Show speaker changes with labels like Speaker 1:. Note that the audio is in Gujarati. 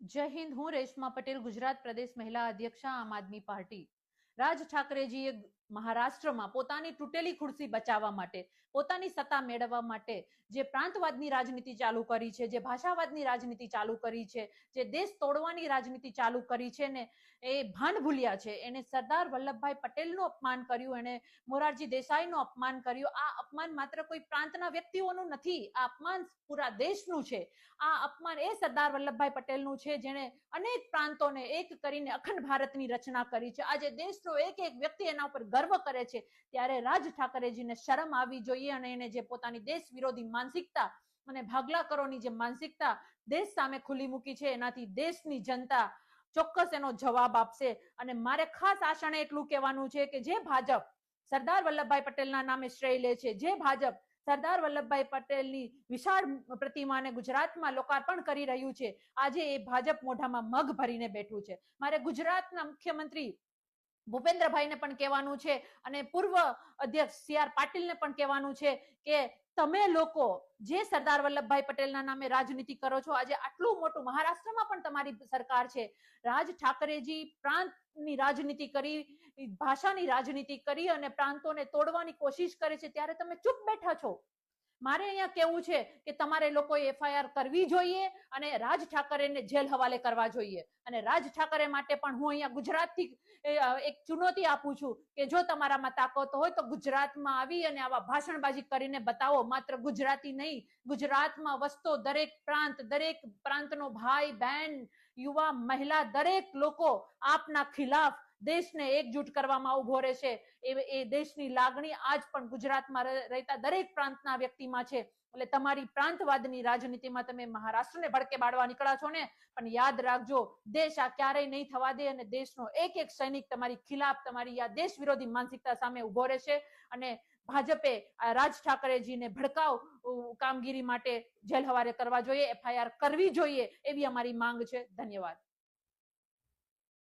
Speaker 1: જય હિન્દ. હું રેશમા પટેલ ગુજરાત પ્રદેશ મહિલા અધ્યક્ષા આમ આદમી પાર્ટી. રાજ ઠાકરેજીએ મહારાષ્ટ્રમાં પોતાની તૂટેલી ખુરશી બચાવવા માટે, પોતાની સત્તા મેળવવા માટે જે પ્રાંતવાદની રાજનીતિ ચાલુ કરી છે, જે ભાષાવાદની રાજનીતિ ચાલુ કરી છે, જે દેશ તોડવાની રાજનીતિ ચાલુ કરી છે ને, એ ભાન ભૂલ્યા છે. એને સરદાર વલ્લભભાઈ પટેલનું અપમાન કર્યું, એને મોરારજી દેસાઈનું અપમાન કર્યું. આ અપમાન માત્ર કોઈ પ્રાંતના વ્યક્તિઓનું નથી, આ અપમાન પૂરા દેશનું છે. આ અપમાન એ સરદાર વલ્લભભાઈ પટેલનું છે, જેણે અનેક પ્રાંતોને એક કરીને અખંડ ભારતની રચના કરી છે. આજે દેશનો એક એક વ્યક્તિ એના ઉપર ગર્વ કરે છે, ત્યારે રાજ ઠાકરેજીને શરમ આવી જોઈએ અને એને જે પોતાની દેશ વિરોધી માનસિકતા અને ભાગલા કરોની જે માનસિકતા દેશ સામે ખુલ્લી મૂકી છે, એનાથી દેશની જનતા ચોક્કસ એનો જવાબ આપશે. અને મારે ખાસ આશાને એટલું કહેવાનું છે કે જે ભાજપ સરદાર વલ્લભભાઈ પટેલના નામે શ્રેય લે છે, જે ભાજપ સરદાર વલ્લભભાઈ પટેલની વિશાળ પ્રતિમાને ગુજરાતમાં લોકાર્પણ કરી રહ્યું છે, આજે એ ભાજપ મોઢામાં મગ ભરીને બેઠું છે. મારે ગુજરાતના મુખ્યમંત્રી ભૂપેન્દ્રભાઈને પણ કહેવાનું છે અને પૂર્વ અધ્યક્ષ સી આર પાટીલને પણ કહેવાનું છે કે તમે લોકો જે સરદાર વલ્લભભાઈ પટેલના નામે રાજનીતિ કરો છો, આજે આટલું મોટું મહારાષ્ટ્રમાં પણ તમારી સરકાર છે. રાજ ઠાકરેજી પ્રાંતની રાજનીતિ કરી, ભાષાની રાજનીતિ કરી અને પ્રાંતોને તોડવાની કોશિશ કરે છે, ત્યારે તમે ચૂપ બેઠા છો. મારે અહીંયા કેવું છે કે તમારે લોકોએ એફઆઈઆર કરવી જોઈએ અને રાજ ઠાકરેને જેલ હવાલે કરવા જોઈએ. અને રાજ ઠાકરે માટે પણ હું અહીંયા ગુજરાતથી એક ચુનૌતી આપું છું કે જો તમારામાં તાકાત હોય તો ગુજરાતમાં આવી અને આવા ભાષણબાજી કરીને બતાવો. માત્ર ગુજરાતી નહીં, ગુજરાતમાં વસતો દરેક પ્રાંત, દરેક પ્રાંતનો ભાઈ, બહેન, યુવા, મહિલા, દરેક લોકો આપના ખિલાફ દેશને એકજૂટ કરવામાં ઊભો રહેશે. એ એ દેશની લાગણી આજ પણ ગુજરાતમાં રહેતા દરેક પ્રાંતના વ્યક્તિમાં છે. એટલે તમારી પ્રાંતવાદની રાજનીતિમાં તમે મહારાષ્ટ્રને ભડકે બાળવા નીકળ્યા છો ને? પણ યાદ રાખજો, દેશ આ ક્યારેય નહીં થવા દે અને દેશનો એક એક સૈનિક તમારી ખિલાફ, તમારી આ દેશ વિરોધી માનસિકતા સામે ઊભો રહેશે. અને ભાજપે રાજ ઠાકરેજીને ભડકાવ કામગીરી માટે જેલ હવારે કરવા જોઈએ, એફઆઈઆર કરવી જોઈએ એવી અમારી માંગ છે. ધન્યવાદ.